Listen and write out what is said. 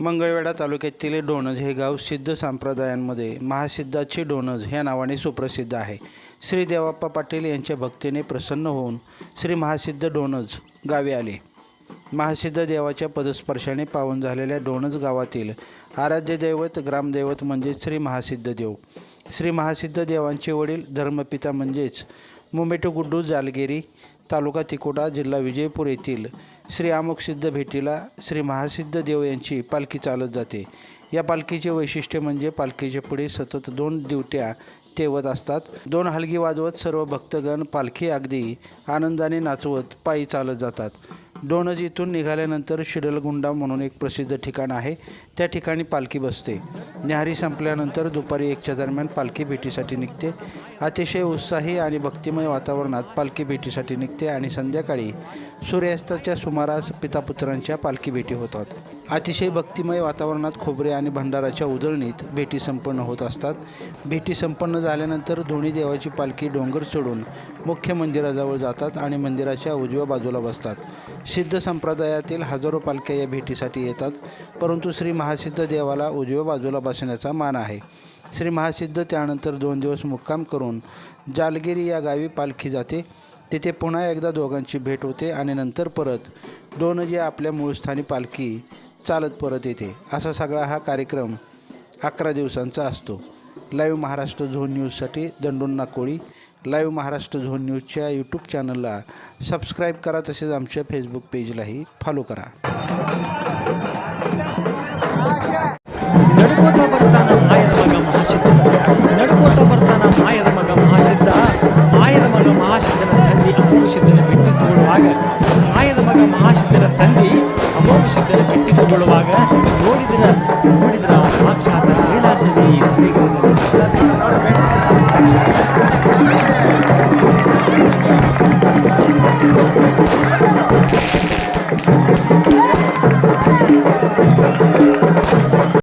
मंगळवेढा तालुक्यातील डोणज हे गाव सिद्ध संप्रदायांमध्ये महासिद्धाची डोणज ह्या नावाने सुप्रसिद्ध आहे. श्री देवाप्पा पाटील यांच्या भक्तीने प्रसन्न होऊन श्री महासिद्ध डोणज गावी आले. महासिद्ध देवाच्या पदस्पर्शाने पावन झालेल्या डोणज गावातील आराध्य दैवत ग्रामदैवत म्हणजेच श्री महासिद्ध देव. श्री महासिद्ध देवांचे वडील धर्मपिता म्हणजेच मुंबेटू गुड्डू जालगेरी तालुका तिकोटा जिल्हा विजयपूर येथील श्री अमोक्षसिद्ध भेटीला श्री महासिद्ध देव यांची पालखी चालत जाते. या पालखीचे वैशिष्ट्य म्हणजे पालखीच्या पुढे सतत दोन दिवट्या तेवत असतात. दोन हलगी वाजवत सर्व भक्तगण पालखी अगदी आनंदाने नाचवत पायी चालत जातात. डोणज इथून निघाल्यानंतर शिडलगुंडा म्हणून एक प्रसिद्ध ठिकाण आहे. त्या ठिकाणी पालखी बसते. न्याहारी संपल्यानंतर दुपारी एकच्या दरम्यान पालखी भेटीसाठी निघते. अतिशय उत्साही आणि भक्तिमय वातावरणात पालखी भेटीसाठी निघते आणि संध्याकाळी सूर्यास्ताच्या सुमारास पितापुत्रांच्या पालखी भेटी होतात. अतिशय भक्तिमय वातावरणात खोबरे आणि भंडाराच्या उजळणीत भेटी संपन्न होत असतात. भेटी संपन्न झाल्यानंतर दोन्ही देवाची पालखी डोंगर चढून मुख्य मंदिराजवळ जातात आणि मंदिराच्या उजव्या बाजूला बसतात. सिद्ध संप्रदायातील हजारो पालख्या या भेटीसाठी येतात परंतु श्री महासिद्ध देवाला उजव्या बाजूला बसण्याचा मान आहे. श्री महासिद्ध त्यानंतर दोन दिवस मुक्काम करून जालगिरी या गावी पालखी जाते. तिथे पुन्हा एकदा दोघांची भेट होते आणि नंतर परत दोन आपल्या मूळस्थानी पालखी चालत परत येते. असा सगळा हा कार्यक्रम अकरा दिवसांचा असतो. लाईव्ह महाराष्ट्र झोन न्यूजसाठी दंडोन नाकोळी. लाईव्ह महाराष्ट्र झोन न्यूजच्या यूट्यूब चॅनलला सबस्क्राईब करा तसेच आमच्या फेसबुक पेजलाही फॉलो करा. ನೋಡುವಾಗ ಮಾಯದ ಮಗ ಮಹಾಶಿದ್ಧರ ತಂದೆ ಅಮೋಘ ಸಿದ್ಧರ ನೋಡಿದ್ರ ನೋಡಿದ್ರ ಸಾಕ್ಷಾತ್ ಕೈಲಾಸವೇ ತಲೆಗೆ